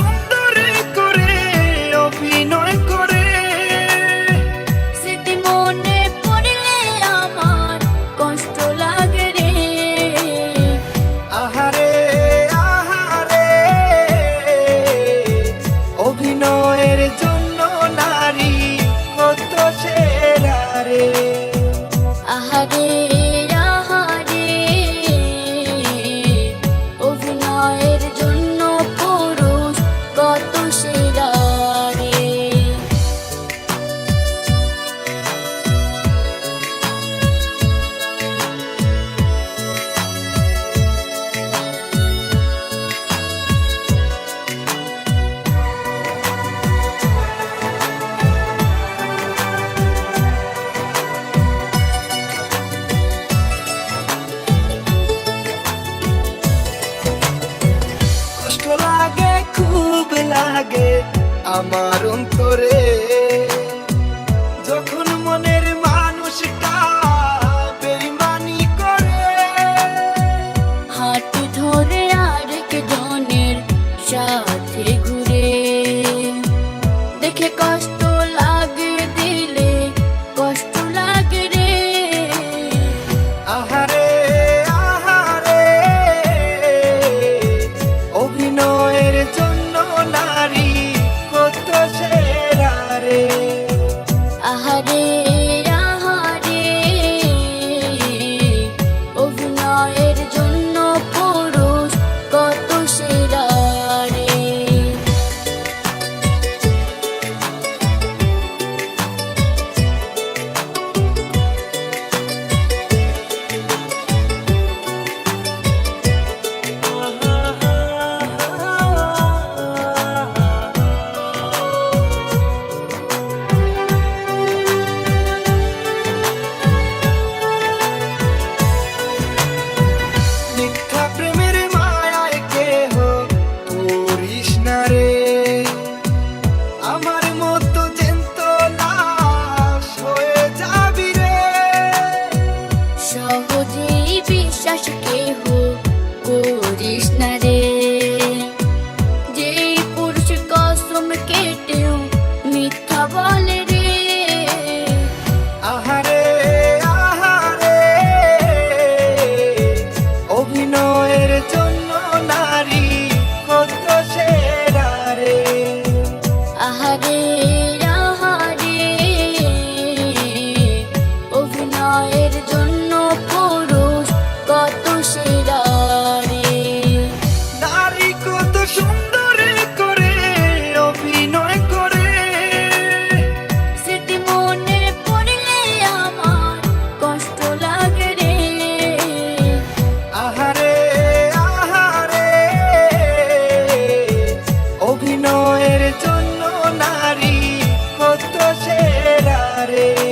Yeah. খুব লাগে আমার অন্তরে। যখন মনের মানুষটা বেইমানি ধরে আর জনের সাথে ঘুরে। দেখে কষ্ট লাগে দিলে কষ্ট লাগে রে। আহা நமக்கே Hare.